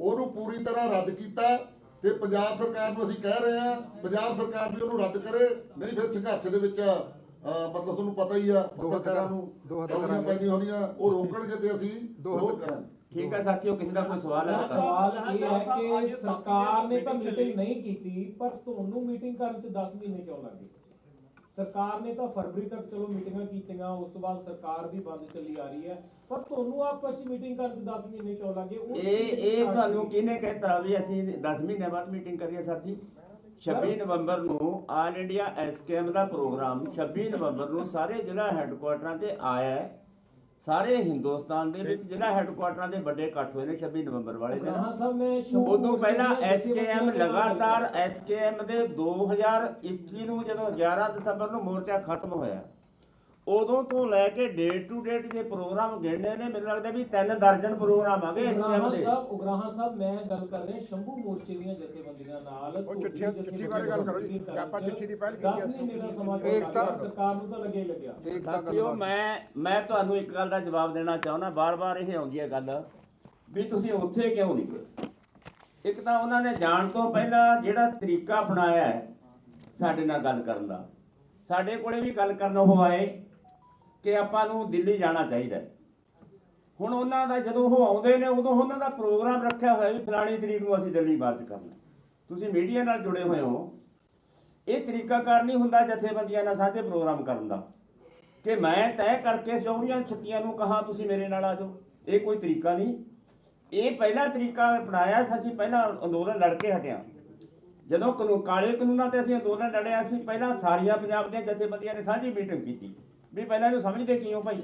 ਉਹਨੂੰ ਪੂਰੀ ਤਰ੍ਹਾਂ ਰੱਦ ਕੀਤਾ ਤੇ ਪੰਜਾਬ ਸਰਕਾਰ ਨੂੰ ਅਸੀਂ ਕਹਿ ਰਹੇ ਹਾਂ ਪੰਜਾਬ ਸਰਕਾਰ ਵੀ ਉਹਨੂੰ ਰੱਦ ਕਰੇ ਨਹੀਂ ਫਿਰ ਸੰਘਰਸ਼ ਦੇ ਵਿੱਚ ਮਤਲਬ ਤੁਹਾਨੂੰ ਪਤਾ ਹੀ ਆ ਪੱਤਰਕਾਰਾਂ ਨੂੰ ਰੋਕਣੀਆਂ ਪੈਂਦੀਆਂ ਹੋਣੀਆਂ ਉਹ ਰੋਕਣਗੇ ਤੇ ਅਸੀਂ ਵਿਰੋਧ ਕਰਾਂਗੇ। ਠੀਕ ਹੈ ਸਾਥੀਓ ਕਿਸੇ ਦਾ ਕੋਈ ਸਵਾਲ ਹੈ ਤਾਂ ਸਵਾਲ ਇਹ ਹੈ ਕਿ ਸਰਕਾਰ ਨੇ ਤਾਂ ਮੀਟਿੰਗ ਨਹੀਂ ਕੀਤੀ ਪਰ ਤੁਹਾਨੂੰ ਮੀਟਿੰਗ ਕਰਨ ਚ 10 ਮਹੀਨੇ ਕਿਉਂ ਲੱਗੇ ਸਰਕਾਰ ਨੇ ਤਾਂ ਫਰਵਰੀ ਤੱਕ ਚਲੋ ਮੀਟਿੰਗਾਂ ਕੀਤੀਆਂ ਉਸ ਤੋਂ ਬਾਅਦ ਸਰਕਾਰ ਵੀ ਬੰਦ ਚੱਲੀ ਆ ਰਹੀ ਹੈ। ਪਰ ਤੁਹਾਨੂੰ ਆਪਸ ਵਿੱਚ ਮੀਟਿੰਗ ਕਰਨ ਚ 10 ਮਹੀਨੇ ਕਿਉਂ ਲੱਗੇ ਇਹ ਇਹ ਤੁਹਾਨੂੰ ਕਿਹਨੇ ਕਹਿਤਾ ਵੀ ਅਸੀਂ 10 ਮਹੀਨੇ ਬਾਅਦ ਮੀਟਿੰਗ ਕਰੀਏ ਸਾਥੀ? 26 ਨਵੰਬਰ ਨੂੰ ਆਲ ਇੰਡੀਆ ਐਸਕੇਐਮ ਦਾ ਪ੍ਰੋਗਰਾਮ 26 ਨਵੰਬਰ ਨੂੰ ਸਾਰੇ ਜ਼ਿਲ੍ਹਾ ਹੈੱਡਕੁਆਟਰਾਂ ਤੇ ਆਇਆ ਹੈ। ਸਾਰੇ ਹਿੰਦੁਸਤਾਨ ਦੇ ਵਿੱਚ ਜ਼ਿਲ੍ਹਾ ਹੈੱਡਕੁਆਟਰਾਂ ਦੇ ਵੱਡੇ ਇਕੱਠ ਹੋਏ ਨੇ 26 ਨਵੰਬਰ ਵਾਲੇ ਦਿਨ। ਉਦੋਂ ਪਹਿਲਾਂ ਐਸਕੇਐਮ ਲਗਾਤਾਰ ਐਸਕੇਐਮ ਦੇ 2021 ਨੂੰ ਜਦੋਂ 11 ਦਸੰਬਰ ਨੂੰ ਮੋਰਚਾ ਖਤਮ ਹੋਇਆ ਉਦੋਂ ਤੋਂ ਲੈ ਕੇ ਡੇਟ ਟੂ ਡੇਟ ਜੇ ਪ੍ਰੋਗਰਾਮ ਗਿਣਨੇ ਨੇ ਮੈਨੂੰ ਲੱਗਦਾ ਵੀ ਤਿੰਨ ਦਰਜਨ ਪ੍ਰੋਗਰਾਮ ਆ ਗਏ ਐਸਕੇਐਮ ਉਗਰਾਹਾਂ ਦੇ। ਸਾਹਿਬ ਉਗਰਾਹਾਂ ਸਾਹਿਬ ਮੈਂ ਗੱਲ ਕਰ ਰਿਹਾ ਸ਼ੰਭੂ ਮੋਰਚੇ ਦੀਆਂ ਜਥੇਬੰਦੀਆਂ ਨਾਲ ਉਹ ਚਿੱਠੀਆਂ- ਚਿੱਠੀ ਬਾਰੇ ਗੱਲ ਕਰੋ ਜੀ। ਆਪਾਂ ਚਿੱਠੀ ਦੀ ਪਹਿਲ ਕੀਤੀ ਹੈ। 10 ਮਹੀਨੇ ਦਾ ਸਮਾਂ ਏਕਤਾ- ਸਰਕਾਰ ਨੂੰ ਤਾਂ ਲੱਗੇ ਲੱਗਿਆ। ਸਾਥੀਓ ਮੈਂ ਮੈਂ ਤੁਹਾਨੂੰ ਇੱਕ ਗੱਲ ਦਾ ਜਵਾਬ ਦੇਣਾ ਚਾਹੁੰਦਾ ਬਾਰ-ਬਾਰ ਇਹ ਆਉਂਦੀ ਹੈ ਗੱਲ ਵੀ ਤੁਸੀਂ ਉੱਥੇ ਕਿਉਂ ਨਹੀਂ ਗਏ? ਇੱਕ ਤਾਂ ਉਹਨਾਂ ਨੇ ਜਾਣ ਤੋਂ ਪਹਿਲਾਂ ਜਿਹੜਾ ਤਰੀਕਾ ਅਪਣਾਇਆ ਹੈ ਸਾਡੇ ਨਾਲ ਗੱਲ ਕਰਨ ਦਾ। ਸਾਡੇ ਕੋਲੇ ਵੀ ਗੱਲ ਕਰਨ ਉਹ ਆਏ। ਕਿ ਆਪਾਂ ਨੂੰ ਦਿੱਲੀ ਜਾਣਾ ਚਾਹੀਦਾ ਹੁਣ ਉਹਨਾਂ ਦਾ ਜਦੋਂ ਉਹ ਆਉਂਦੇ ਨੇ, ਉਦੋਂ ਉਹਨਾਂ ਦਾ ਪ੍ਰੋਗਰਾਮ ਰੱਖਿਆ ਹੋਇਆ ਵੀ ਫਲਾਣੀ ਤਰੀਕ ਨੂੰ ਅਸੀਂ ਦਿੱਲੀ ਮਾਰਚ ਕਰਨਾ ਤੁਸੀਂ ਮੀਡੀਆ ਨਾਲ ਜੁੜੇ ਹੋਏ ਹੋ। ਇਹ ਤਰੀਕਾਕਾਰ ਨਹੀਂ ਹੁੰਦਾ ਜਥੇਬੰਦੀਆਂ ਨਾਲ ਸਾਂਝੇ ਪ੍ਰੋਗਰਾਮ ਕਰਨ ਦਾ। ਕਿ ਮੈਂ ਤੈਅ ਕਰਕੇ 24 ਛੁੱਟੀਆਂ ਨੂੰ ਕਹਾ, ਤੁਸੀਂ ਮੇਰੇ ਨਾਲ ਆ ਜਾਓ। ਇਹ ਕੋਈ ਤਰੀਕਾ ਨਹੀਂ। ਇਹ ਪਹਿਲਾ ਤਰੀਕਾ ਅਪਣਾਇਆ ਅਸੀਂ ਪਹਿਲਾਂ ਅੰਦੋਲਨ ਲੜ ਕੇ ਹਟਿਆ। ਜਦੋਂ ਕਾਨੂੰਨ ਕਾਲੇ ਕਾਨੂੰਨਾਂ ਤੇ ਅਸੀਂ ਅੰਦੋਲਨ ਲੜਿਆ ਸੀ, ਪਹਿਲਾਂ ਸਾਰੀਆਂ ਪੰਜਾਬ ਦੀਆਂ ਜਥੇਬੰਦੀਆਂ ਨੇ ਸਾਂਝੀ ਮੀਟਿੰਗ ਕੀਤੀ। ਵੀ ਪਹਿਲਾਂ ਇਹਨੂੰ ਸਮਝਦੇ ਕਿਉਂ ਭਾਈ?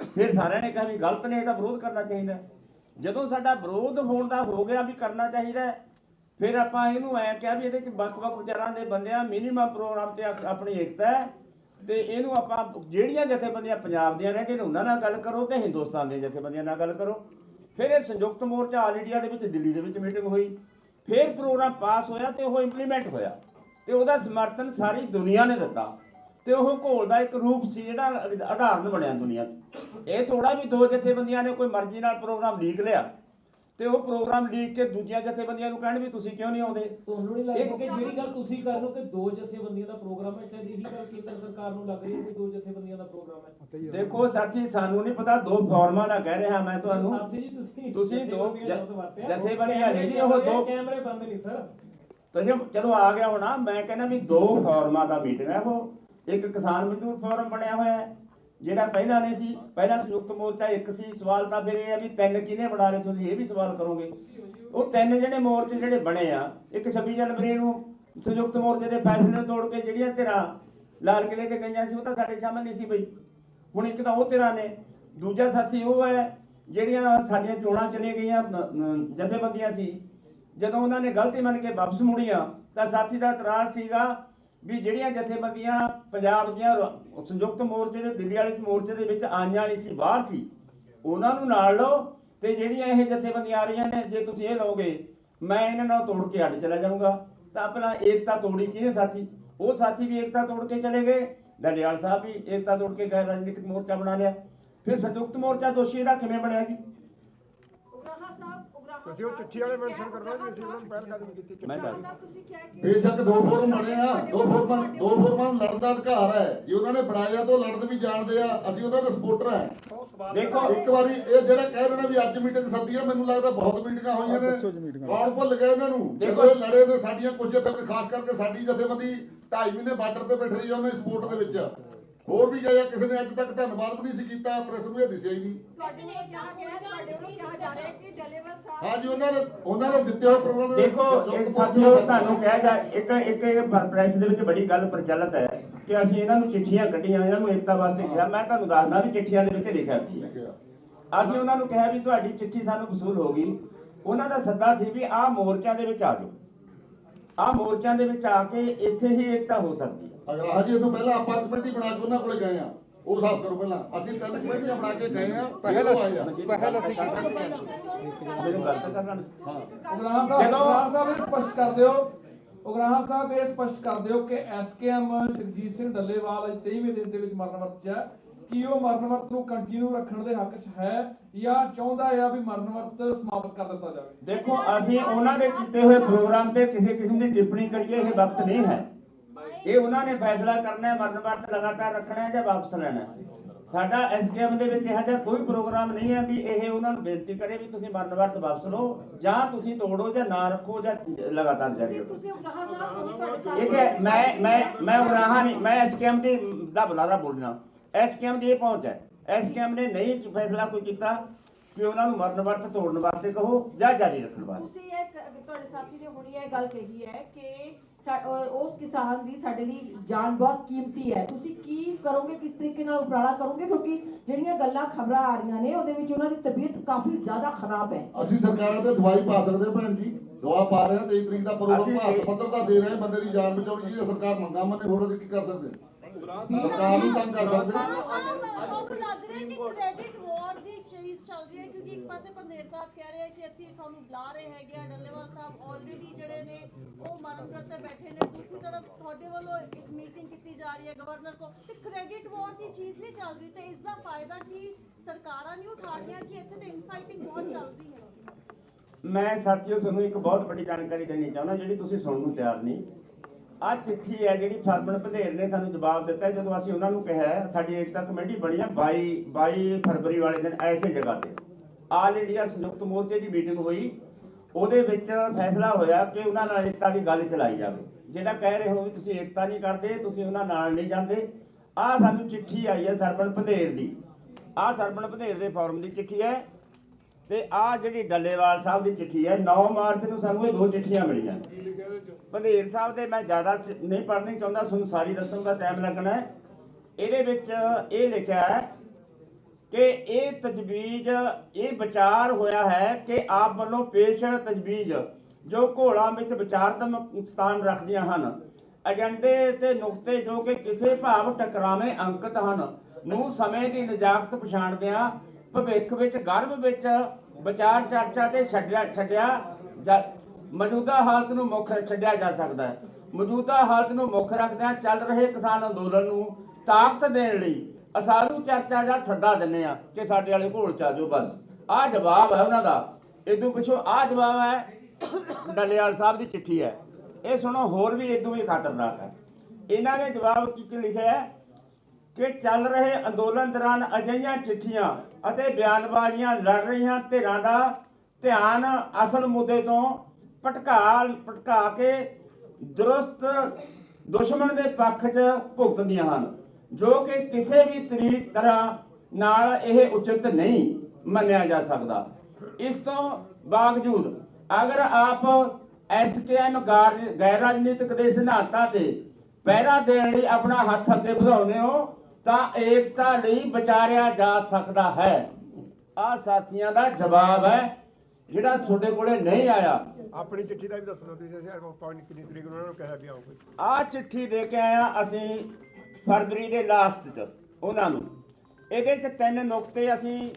ਫਿਰ ਸਾਰਿਆਂ ਨੇ ਕਿਹਾ ਵੀ ਗਲਤ ਨੇ ਇਹਦਾ ਵਿਰੋਧ ਕਰਨਾ ਚਾਹੀਦਾ। ਜਦੋਂ ਸਾਡਾ ਵਿਰੋਧ ਹੋਣ ਦਾ ਹੋ ਗਿਆ ਵੀ ਕਰਨਾ ਚਾਹੀਦਾ, ਫਿਰ ਆਪਾਂ ਇਹਨੂੰ ਐ ਕਿਹਾ ਵੀ ਇਹਦੇ ਚ ਵੱਖ-ਵੱਖ ਵਿਚਾਰਾਂ ਦੇ ਬੰਦਿਆਂ ਮਿਨੀਮਮ ਪ੍ਰੋਗਰਾਮ ਤੇ ਆਪਣੀ ਏਕਤਾ ਹੈ ਤੇ ਇਹਨੂੰ ਆਪਾਂ ਜਿਹੜੀਆਂ ਜਥੇਬੰਦੀਆਂ ਪੰਜਾਬ ਦੀਆਂ ਰਹਿੰਦੇ ਨੇ, ਉਹਨਾਂ ਨਾਲ ਗੱਲ ਕਰੋ ਤੇ ਹਿੰਦੁਸਤਾਨ ਦੀਆਂ ਜਥੇਬੰਦੀਆਂ ਨਾਲ ਗੱਲ ਕਰੋ। ਫਿਰ ਇਹ ਸੰਯੁਕਤ ਮੋਰਚਾ ਆਲ ਇੰਡੀਆ ਦੇ ਵਿੱਚ ਦਿੱਲੀ ਦੇ ਵਿੱਚ ਮੀਟਿੰਗ ਹੋਈ। ਫਿਰ ਪ੍ਰੋਗਰਾਮ ਪਾਸ ਹੋਇਆ ਤੇ ਉਹ ਇੰਪਲੀਮੈਂਟ ਹੋਇਆ। ਤੇ ਉਹਦਾ ਸਮਰਥਨ ਸਾਰੀ ਦੁਨੀਆ ਨੇ ਦਿੱਤਾ। ਤੇ ਉਹ ਘੋਲ ਦਾ ਇੱਕ ਰੂਪ ਸੀ ਜਿਹੜਾ ਆਧਾਰਨ ਬਣਿਆ ਦੁਨੀਆ 'ਚ। ਇਹ ਥੋੜਾ ਵੀ ਦੋ ਜਥੇਬੰਦੀਆਂ ਨੇ ਕੋਈ ਮਰਜ਼ੀ ਨਾਲ ਪ੍ਰੋਗਰਾਮ ਲੀਕ ਲਿਆ। ਤੇ ਉਹ ਪ੍ਰੋਗਰਾਮ ਲੀਕ ਕੇ ਦੂਜੀਆਂ ਜਥੇਬੰਦੀਆਂ ਨੂੰ ਕਹਿਣ ਵੀ ਤੁਸੀਂ ਕਿਉਂ ਨਹੀਂ ਆਉਂਦੇ? ਤੁਹਾਨੂੰ ਨਹੀਂ ਲੱਗਦਾ ਇੱਕ- ਕਿ ਜਿਹੜੀ ਗੱਲ ਤੁਸੀਂ ਕਰ ਰਹੇ ਹੋ ਕਿ ਦੋ ਜਥੇਬੰਦੀਆਂ ਦਾ ਪ੍ਰੋਗਰਾਮ ਹੈ ਸ਼ਾਇਦ ਇਹੀ ਗੱਲ ਕੇਂਦਰ ਸਰਕਾਰ ਨੂੰ ਲੱਗ ਰਹੀ ਹੈ ਕਿ ਦੋ ਜਥੇਬੰਦੀਆਂ ਦਾ ਪ੍ਰੋਗਰਾਮ ਹੈ? ਦੇਖੋ ਸਾਥੀ ਸਾਨੂੰ ਨਹੀਂ ਪਤਾ ਦੋ ਫਾਰਮਾਂ ਦਾ ਕਹਿ ਰਿਹਾ ਮੈਂ ਤੁਹਾਨੂੰ। ਸਾਥੀ ਜੀ ਤੁਸੀਂ ਤੁਸੀਂ ਦੋ ਜਥੇਬੰਦੀਆਂ ਨੇ ਜੀ ਉਹ ਦੋ ਕੈਮਰੇ ਬੰਦ ਨਹੀਂ ਸਰ। ਤੁਸੀਂ ਚਲੋ ਆ ਗਿਆ ਹੋਣਾ ਮੈਂ ਕਹਿੰਦਾ ਵੀ ਦੋ ਫਾਰਮਾਂ ਦਾ ਮੀਟਿੰਗ ਹੈ ਉਹ। ਇੱਕ ਕਿਸਾਨ ਮਜ਼ਦੂਰ ਫੋਰਮ ਬਣਿਆ ਹੋਇਆ ਹੈ, ਜਿਹੜਾ ਪਹਿਲਾਂ ਨਹੀਂ ਸੀ, ਪਹਿਲਾਂ ਸੰਯੁਕਤ ਮੋਰਚਾ ਇੱਕ ਸੀ। ਸਵਾਲ ਤਾਂ ਫਿਰ ਇਹ ਹੈ ਵੀ ਤਿੰਨ ਕਿਹਨੇ ਬਣਾ ਲਏ, ਤੁਸੀਂ ਇਹ ਵੀ ਸਵਾਲ ਕਰੋਗੇ। ਉਹ ਤਿੰਨ ਜਿਹੜੇ ਮੋਰਚੇ ਜਿਹੜੇ ਬਣੇ ਆ, ਇੱਕ 26 ਜਨਵਰੀ ਨੂੰ ਸੰਯੁਕਤ ਮੋਰਚੇ ਦੇ ਫੈਸਲੇ ਨੂੰ ਤੋੜ ਕੇ ਜਿਹੜੀਆਂ ਧਿਰਾਂ ਲਾਲ ਕਿਲੇ ਤੇ ਗਈਆਂ ਸੀ, ਉਹ ਤਾਂ ਸਾਡੇ ਸਾਹਮਣੇ ਨਹੀਂ ਸੀ ਬਈ। ਹੁਣ ਇੱਕ ਤਾਂ ਉਹ ਧਿਰਾਂ ਨੇ, ਦੂਜਾ ਸਾਥੀ ਉਹ ਹੈ, ਜਿਹੜੀਆਂ ਸਾਡੀਆਂ ਚੋਣਾਂ ਚਲੇ ਗਈਆਂ ਜਥੇਬੰਦੀਆਂ ਸੀ। ਜਦੋਂ ਉਹਨਾਂ ਨੇ ਗਲਤੀ ਮੰਨ ਕੇ ਵਾਪਸ ਮੁੜੀਆਂ, ਤਾਂ ਸਾਥੀ ਦਾ ਇਤਰਾਜ਼ ਸੀਗਾ ਵੀ ਜਿਹੜੀਆਂ ਜਥੇਬੰਦੀਆਂ ਪੰਜਾਬ ਦੀਆਂ ਸੰਯੁਕਤ ਮੋਰਚੇ ਦੇ, ਦਿੱਲੀ ਵਾਲੇ ਮੋਰਚੇ ਦੇ ਵਿੱਚ ਆਈਆਂ ਨਹੀਂ ਸੀ, ਬਾਹਰ ਸੀ, ਉਹਨਾਂ ਨੂੰ ਨਾਲ ਲਓ ਤੇ ਜਿਹੜੀਆਂ ਇਹ ਜਥੇਬੰਦੀਆਂ ਆ ਰਹੀਆਂ ਨੇ, ਜੇ ਤੁਸੀਂ ਇਹ ਲਓਗੇ, ਮੈਂ ਇਹਨਾਂ ਨਾਲ ਤੋੜ ਕੇ ਅੱਡ ਚਲਾ ਜਾਊਂਗਾ। ਤਾਂ ਆਪਣਾ ਏਕਤਾ ਤੋੜੀ ਕਿਹਨੇ ਸਾਥੀ? ਉਹ ਸਾਥੀ ਵੀ ਏਕਤਾ ਤੋੜ ਕੇ ਚਲੇ ਗਏ। ਡੰਡਿਆਲ ਸਾਹਿਬ ਵੀ ਏਕਤਾ ਤੋੜ ਕੇ ਗੈਰ ਰਾਜਨੀਤਿਕ ਮੋਰਚਾ ਬਣਾ ਲਿਆ। ਫਿਰ ਸੰਯੁਕਤ ਮੋਰਚਾ ਦੋਸ਼ੀ ਇਹਦਾ ਕਿਵੇਂ ਬਣਿਆ ਜੀ? ਤੁਸੀਂ ਉਹ ਚਿੱਠੀ ਵਾਲੇ ਮੈਂਸ਼ਨ ਕਰਵਾ ਜੀ ਅਸੀਂ ਉਹਨਾਂ ਨੂੰ ਪਹਿਲ ਕਦਮ ਕੀਤੀ ਮੈਂ ਦੱਸ ਬੇਸ਼ੱਕ ਦੋ ਫੋਰਮ ਬਣੇ ਆ ਦੋ ਫੋਰਮਾਂ ਦੋ ਫੋਰਮਾਂ ਨੂੰ ਲੜਨ ਦਾ ਅਧਿਕਾਰ ਹੈ। ਜੇ ਉਹਨਾਂ ਨੇ ਬਣਾਇਆ ਤਾਂ ਉਹ ਲੜਨ ਵੀ ਜਾਣਦੇ ਆ ਅਸੀਂ ਉਹਨਾਂ ਦੇ ਸਪੋਰਟਰ ਆ ਦੇਖੋ ਇੱਕ ਵਾਰੀ ਇਹ ਜਿਹੜਾ ਕਹਿ ਰਹੇ ਨੇ ਵੀ ਅੱਜ ਮੀਟਿੰਗ ਸੱਦੀ ਆ ਮੈਨੂੰ ਲੱਗਦਾ ਬਹੁਤ ਮੀਟਿੰਗਾਂ ਹੋਈਆਂ ਨੇ। ਕੌਣ ਭੁੱਲ ਗਿਆ ਇਹਨਾਂ ਨੂੰ? ਦੇਖੋ- ਇਹ ਲੜੇ ਨੇ ਸਾਡੀਆਂ ਕੁਝ ਜਥੇ ਖਾਸ ਕਰਕੇ ਸਾਡੀ ਜਥੇਬੰਦੀ 2.5 ਮਹੀਨੇ ਬਾਰਡਰ ਤੇ ਬੈਠ ਰਹੀ ਆ ਉਹਨੇ ਸਪੋਰਟ ਦੇ ਵਿੱਚ। ਹੋਰ ਵੀ ਗਿਆ ਕਿਸੇ ਨੇ ਅੱਜ ਤੱਕ ਧੰਨਵਾਦ ਵੀ ਨਹੀਂ ਸੀ ਕੀਤਾ ਪ੍ਰੈਸ ਨੂੰ ਇਹ ਦਿਸਿਆ ਹੀ ਨਹੀਂ। ਤੁਹਾਡੇ ਵੱਲੋਂ ਕਿਹਾ ਗਿਆ ਤੁਹਾਡੇ ਵੱਲੋਂ ਕਿਹਾ ਜਾ ਰਿਹਾ ਹੈ ਕਿ ਡਲੇਵਰ ਸਾਹਿਬ ਹਾਂਜੀ ਉਹਨਾਂ ਨੇ ਉਹਨਾਂ ਨੇ ਦਿੱਤੇ ਹੋਏ ਪ੍ਰੋਗਰਾਮ ਦੇ ਦੇਖੋ ਇੱਕ ਸਾਥੀਓ ਤੁਹਾਨੂੰ ਕਿਹਾ ਜਾ ਇੱਕ ਇੱਕ ਪ੍ਰੈਸ ਦੇ ਵਿੱਚ ਬੜੀ ਗੱਲ ਪ੍ਰਚਲਿਤ ਹੈ ਕਿ ਅਸੀਂ ਇਹਨਾਂ ਨੂੰ ਚਿੱਠੀਆਂ ਕੱਢੀਆਂ ਇਹਨਾਂ ਨੂੰ ਏਕਤਾ ਵਾਸਤੇ ਕਿਹਾ। ਮੈਂ ਤੁਹਾਨੂੰ ਦੱਸਦਾ ਵੀ ਚਿੱਠੀਆਂ ਦੇ ਵਿੱਚ ਲਿਖਿਆ ਕੀ ਹੈ। ਅਸੀਂ ਉਹਨਾਂ ਨੂੰ ਕਿਹਾ ਵੀ ਤੁਹਾਡੀ ਚਿੱਠੀ ਸਾਨੂੰ ਵਸੂਲ ਹੋ ਗਈ। ਉਹਨਾਂ ਦਾ ਸੱਦਾ ਸੀ ਵੀ ਆਹ ਮੋਰਚਿਆਂ ਦੇ ਵਿੱਚ ਆ ਜਾਓ। ਆਹ ਮੋਰਚਿਆਂ ਦੇ ਵਿੱਚ ਆ ਕੇ ਇੱਥੇ ਹੀ ਏਕਤਾ ਹੋ ਸਕਦੀ ਹੈ। ਅਗਰ ਹਜੇ ਤੋਂ ਪਹਿਲਾਂ ਆਪਾਂ ਕਮੇਟੀ ਬਣਾ ਕੇ ਉਹਨਾਂ ਕੋਲੇ ਗਏ ਆ ਉਹ ਸਾਫ਼ ਕਰੋ ਪਹਿਲਾਂ। ਅਸੀਂ ਤਿੰਨ ਕਮੇਟੀਆਂ ਬਣਾ ਕੇ ਗਏ ਆ ਪਹਿਲ ਆ। ਪਹਿਲ ਅਸੀਂ ਮੈਨੂੰ ਗੱਲ ਤਾਂ ਕਰਨਾ ਉਗਰਾਹਾਂ ਸਾਹਿਬ ਜਦੋਂ- ਉਗਰਾਹਾਂ ਸਾਹਿਬ ਇਹ ਸਪਸ਼ਟ ਕਰ ਦਿਓ। ਉਗਰਾਹਾਂ ਸਾਹਿਬ ਇਹ ਸਪਸ਼ਟ ਕਰ ਦਿਓ ਕਿ ਐਸਕੇਐਮ ਜਗਜੀਤ ਸਿੰਘ ਡੱਲੇਵਾਲ ਅੱਜ 23ਵੇਂ ਦਿਨ ਦੇ ਵਿੱਚ ਮਰਨ ਵਰਤ 'ਚ ਹੈ ਕੀ ਉਹ ਮਰਨ ਵਰਤ ਨੂੰ ਕੰਟੀਨਿਊ ਰੱਖਣ ਦੇ ਹੱਕ 'ਚ ਹੈ ਜਾਂ ਚਾਹੁੰਦਾ ਹੈ ਵੀ ਮਰਨ ਵਰਤ ਸਮਾਪਤ ਕਰ ਦਿੱਤਾ ਜਾਵੇ? ਦੇਖੋ ਅਸੀਂ ਉਹਨਾਂ ਦੇ ਕੀਤੇ ਹੋਏ ਪ੍ਰੋਗਰਾਮ ਤੇ ਕਿਸੇ ਕਿਸਮ ਦੀ ਟਿੱਪਣੀ ਕਰੀਏ ਇਹ ਵਕਤ ਨਹੀਂ ਹੈ। ਇਹ ਉਹਨਾਂ ਨੇ ਫੈਸਲਾ ਕਰਨਾ ਹੈ ਮਰਨ ਵਰਤ ਲਗਾਤਾਰ ਰੱਖਣਾ ਹੈ ਜਾਂ ਵਾਪਸ ਲੈਣਾ ਹੈ। ਸਾਡਾ ਐਸਕੇਐਮ ਦੇ ਵਿੱਚ ਇਹੋ ਜਿਹਾ ਕੋਈ ਪ੍ਰੋਗਰਾਮ ਨਹੀਂ ਹੈ ਵੀ ਇਹ ਉਹਨਾਂ ਨੂੰ ਬੇਨਤੀ ਕਰੇ ਵੀ ਤੁਸੀਂ ਮਰਨ ਵਰਤ ਵਾਪਸ ਲਓ ਜਾਂ ਤੁਸੀਂ ਤੋੜੋ ਜਾਂ ਨਾ ਰੱਖੋ ਜਾਂ ਲਗਾਤਾਰ ਜਾਰੀ ਰੱਖੋ। ਤੁਸੀਂ ਉਗਰਾਹਾ ਸਾਹਿਬ ਨੂੰ ਤੁਹਾਡੇ ਸਾਹਮਣੇ ਇਹ ਕਿ ਮੈਂ ਮੈਂ ਮੈਂ ਉਰਾਹਾ ਨਹੀਂ ਮੈਂ ਐਸਕੇਐਮ ਦੀ ਦਾ ਬੁਲਾਰਾ ਬੋਲਣਾ ਐਸਕੇਐਮ ਦੀ ਇਹ ਪਹੁੰਚ ਹੈ। ਐਸਕੇਐਮ ਨੇ ਨਹੀਂ ਫੈਸਲਾ ਕੋਈ ਕੀਤਾ ਕਿ ਉਹਨਾਂ ਨੂੰ ਮਰਨ ਵਰਤ ਤੋੜਨ ਵਾਸਤੇ ਕਹੋ ਜਾਂ ਜਾਰੀ ਰੱਖਣ ਵਾਸਤੇ। ਤੁਸੀਂ ਇਹ ਤੁਹਾਡੇ ਸਾਥੀ ਨੇ ਹੁਣੀ ਇਹ ਗੱਲ ਕਹੀ ਹੈ ਕਿ ਉਸ ਕਿਸਾਨ ਦੀ ਸਾਡੇ ਲਈ ਜਾਨ ਬਹੁਤ ਕੀਮਤੀ ਹੈ। ਤੁਸੀਂ ਕੀ ਕਰੋਗੇ ਕਿਸ ਤਰੀਕੇ ਨਾਲ ਉਪਰਾਲਾ ਕਰੋਗੇ? ਕਿਉਂਕਿ ਜਿਹੜੀਆਂ ਗੱਲਾਂ ਖਬਰਾਂ ਆ ਰਹੀਆਂ ਨੇ ਉਹਦੇ ਵਿੱਚ ਉਹਨਾਂ ਦੀ ਤਬੀਅਤ ਕਾਫੀ ਜ਼ਿਆਦਾ ਖਰਾਬ ਹੈ। ਅਸੀਂ ਸਰਕਾਰਾਂ ਤੇ ਦਵਾਈ ਪਾ ਸਕਦੇ ਹਾਂ ਭੈਣ ਜੀ। ਦਵਾ ਪਾ ਰਹੇ ਹਾਂ 23 ਤਰੀਕ ਦਾ ਪ੍ਰੋਗਰਾਮ ਅਸੀਂ ਭਾਰਤ ਤੇ- ਪੱਧਰ ਦਾ ਦੇ ਰਹੇ ਬੰਦੇ ਦੀ ਜਾਨ ਬਚਾਉਣੀ ਜੀ ਸਰਕਾਰ ਮੰਗਾ ਮੰਨੇ ਹੋਰ ਅਸੀਂ ਕੀ ਕਰ ਸਕਦੇ ਹਾਂ? ਸਰਕਾਰ ਨੂੰ ਤੰਗ ਕਰ ਸਕਦੇ ਹਾਂ ਸਾਨੂੰ ਆਪ ਲੱਗ ਰਿਹਾ ਕਿ ਕ੍ਰੈਡਿਟ ਵਾਰ ਦੀ ਚੀਜ਼ ਚੱਲ ਰਹੀ ਹੈ ਕਿਉਂਕਿ ਇੱਕ ਪਾਸੇ ਪੰਦੇਰ ਸਾਹਿਬ ਕਹਿ ਰਹੇ ਆ ਕਿ ਅਸੀਂ ਤੁਹਾਨੂੰ ਬੁਲਾ ਰਹੇ ਹੈਗੇ ਆ ਡੱਲੇਵਾਲ ਸਾਹਿਬ ਆਲਰੇਡੀ ਜਿਹੜੇ ਨੇ ਉਹ ਮਰਨ ਵਰਤ ਤੇ ਬੈਠੇ ਨੇ। ਦੂਸਰੀ ਤਰਫ ਤੁਹਾਡੇ ਵੱਲੋਂ ਇੱਕ ਮੀਟਿੰਗ ਕੀਤੀ ਜਾ ਰਹੀ ਹੈ ਗਵਰਨਰ ਕੋਲ ਤੇ ਕ੍ਰੈਡਿਟ ਵਾਰ ਦੀ ਚੀਜ਼ ਨਹੀਂ ਚੱਲ ਰਹੀ ਤੇ ਇਸ ਦਾ ਫਾਇਦਾ ਕੀ ਸਰਕਾਰਾਂ ਨਹੀਂ ਉਠਾ ਰਹੀਆਂ ਕਿ ਇੱਥੇ ਤੇ ਇਨਫਾਈਟਿੰਗ ਬਹੁਤ ਚੱਲਦੀ ਹੈ? ਮੈਂ ਸਾਥੀਓ ਤੁਹਾਨੂੰ ਇੱਕ ਬਹੁਤ ਵੱਡੀ ਜਾਣਕਾਰੀ ਦੇਣੀ ਚਾਹੁੰਦਾ ਜਿਹੜੀ ਤੁਸੀਂ ਸੁਣਨ ਨੂੰ ਤਿਆਰ ਨਹੀਂ। ਆ ਚਿੱਠੀ ਹੈ ਜਿਹੜੀ ਸਰਬਣ ਭਦੇਰ ਨੇ ਸਾਨੂੰ ਜਵਾਬ ਦਿੱਤਾ ਜਦੋਂ ਅਸੀਂ ਉਹਨਾਂ ਨੂੰ ਕਿਹਾ ਸਾਡੀ ਏਕਤਾ ਕਮੇਟੀ ਬਣੀ ਹੈ 22 22 ਫਰਵਰੀ ਵਾਲੇ ਦਿਨ ਐਸੇ ਜਗ੍ਹਾ ਤੇ। ਆਲ ਇੰਡੀਆ ਸੰਯੁਕਤ ਮੋਰਚੇ ਦੀ ਮੀਟਿੰਗ ਹੋਈ। ਉਹਦੇ ਵਿੱਚ ਫੈਸਲਾ ਹੋਇਆ ਕਿ ਉਹਨਾਂ ਨਾਲ ਏਕਤਾ ਦੀ ਗੱਲ ਚਲਾਈ ਜਾਵੇ। ਜਿਹੜਾ ਕਹਿ ਰਹੇ ਹੋ ਵੀ ਤੁਸੀਂ ਏਕਤਾ ਨਹੀਂ ਕਰਦੇ, ਤੁਸੀਂ ਉਹਨਾਂ ਨਾਲ ਨਹੀਂ ਜਾਂਦੇ। ਆ ਸਾਨੂੰ ਚਿੱਠੀ ਆਈ ਹੈ ਸਰਬਣ ਭਦੇਰ ਦੀ। ਆ ਸਰਬਣ ਭਦੇਰ ਦੇ ਫਾਰਮ ਦੀ ਚਿੱਠੀ ਹੈ। ਤੇ ਆ ਜਿਹੜੀ ਡੱਲੇਵਾਲ ਸਾਹਿਬ ਦੀ ਚਿੱਠੀ ਹੈ 9 ਮਾਰਚ ਨੂੰ ਸਾਨੂੰ ਇਹ ਦੋ ਚਿੱਠੀਆਂ ਮਿਲੀਆਂ। ਪੰਧੇਰ ਸਾਹਿਬ ਦੇ ਮੈਂ ਜ਼ਿਆਦਾ ਨਹੀਂ ਪੜ੍ਹਨੀ ਚਾਹੁੰਦਾ, ਤੁਹਾਨੂੰ ਸਾਰੀ ਦੱਸਣ ਦਾ ਟਾਈਮ ਲੱਗਣਾ ਹੈ। ਇਹਦੇ ਵਿੱਚ ਇਹ ਲਿਖਿਆ ਹੈ ਕਿ ਇਹ ਤਜਵੀਜ਼, ਇਹ ਵਿਚਾਰ ਹੋਇਆ ਹੈ ਕਿ ਆਪ ਵੱਲੋਂ ਪੇਸ਼ ਤਜਵੀਜ਼, ਜੋ ਘੋਲਾਂ ਵਿੱਚ ਵਿਚਾਰਤਮਕ ਸਥਾਨ ਰੱਖਦੀਆਂ ਹਨ। ਏਜੰਡੇ ਤੇ ਨੁਕਤੇ ਜੋ ਕਿ ਕਿਸੇ ਭਾਵ ਟਕਰਾਵੇਂ ਅੰਕਿਤ ਹਨ, ਨੂੰ ਸਮੇਂ ਦੀ ਨਜਾਕਤ ਪਛਾਣਦਿਆਂ ਭਵਿੱਖ ਵਿੱਚ, ਗਰਭ ਵਿੱਚ ਵਿਚਾਰ ਚਰਚਾ ਤੇ ਛੱਡਿਆ ਛੱਡਿਆ ਮੌਜੂਦਾ ਹਾਲਤ ਨੂੰ ਮੁੱਖ ਛੱਡਿਆ ਜਾ ਸਕਦਾ ਹੈ। ਮੌਜੂਦਾ ਹਾਲਤ ਨੂੰ ਮੁੱਖ ਰੱਖਦਿਆਂ ਚੱਲ ਰਹੇ ਕਿਸਾਨ ਅੰਦੋਲਨ ਨੂੰ ਤਾਕਤ ਦੇਣ ਲਈ ਅਸਾਰੂ ਚਰਚਾ ਦਾ ਸੱਦਾ ਦਿੰਨੇ ਆ ਕਿ ਸਾਡੇ ਵਾਲੇ ਘੋਲ ਚ ਆ ਜਾਓ ਬਸ। ਆਹ ਜਵਾਬ ਹੈ ਉਹਨਾਂ ਦਾ। ਇਦੋਂ ਪਿੱਛੋਂ ਆਹ ਜਵਾਬ ਹੈ ਡੱਲੇਵਾਲ ਸਾਹਿਬ ਦੀ ਚਿੱਠੀ ਹੈ। ਇਹ ਸੁਣੋ, ਹੋਰ ਵੀ ਇਦੋਂ ਵੀ ਖਤਰਨਾਕ ਹੈ। ਇਹਨਾਂ ਨੇ ਜਵਾਬ ਕੀ ਚ ਲਿਖਿਆ ਹੈ ਕਿ ਚੱਲ ਰਹੇ ਅੰਦੋਲਨ ਦੌਰਾਨ ਅਜਿਹੀਆਂ ਚਿੱਠੀਆਂ ਅਤੇ ਬਿਆਨਬਾਜ਼ੀਆਂ ਲੜ ਰਹੀਆਂ ਧਿਰਾਂ ਦਾ ਧਿਆਨ ਅਸਲ ਮੁੱਦੇ ਤੋਂ ਭਟਕਾ ਭਟਕਾ ਕੇ ਦਰੁਸਤ ਦੁਸ਼ਮਣ ਦੇ ਪੱਖ 'ਚ ਭੁਗਤਦੀਆਂ ਹਨ, ਜੋ ਕਿ ਕਿਸੇ ਵੀ ਤਰੀਕ ਤਰ੍ਹਾਂ ਨਾਲ ਇਹ ਉਚਿਤ ਨਹੀਂ ਮੰਨਿਆ ਜਾ ਸਕਦਾ। ਇਸ ਤੋਂ ਬਾਵਜੂਦ ਅਗਰ ਆਪ ਐਸਕੇਐਮ ਗੈਰ ਰਾਜਨੀਤਿਕ ਦੇ ਸਿਧਾਂਤਾਂ ਤੇ ਪਹਿਰਾ ਦੇਣ ਲਈ ਆਪਣਾ ਹੱਥ ਅੱਗੇ ਵਧਾਉਂਦੇ ਹੋ ਤਾਂ ਏਕਤਾ ਲਈ ਵਿਚਾਰਿਆ ਜਾ ਸਕਦਾ ਹੈ। ਆ ਸਾਥੀਆਂ ਦਾ ਜਵਾਬ ਹੈ ਜਿਹੜਾ ਤੁਹਾਡੇ ਕੋਲੇ ਨਹੀਂ ਆਇਆ। ਆਪਣੀ ਚਿੱਠੀ ਦਾ ਵੀ ਦੱਸਣਾ ਤੁਸੀਂ ਅਸੀਂ ਪੌਣੀ ਕਿੰਨੀ ਤਰੀਕ ਨੂੰ ਉਹਨਾਂ ਨੂੰ ਕਿਹਾ ਵੀ ਆਉਂਗੇ ਆ ਚਿੱਠੀ ਦੇ ਕੇ ਆਇਆ ਅਸੀਂ ਫਰਵਰੀ ਦੇ ਲਾਸਟ 'ਚ ਉਹਨਾਂ ਨੂੰ। ਇਹਦੇ 'ਚ ਤਿੰਨ ਨੁਕਤੇ ਅਸੀਂ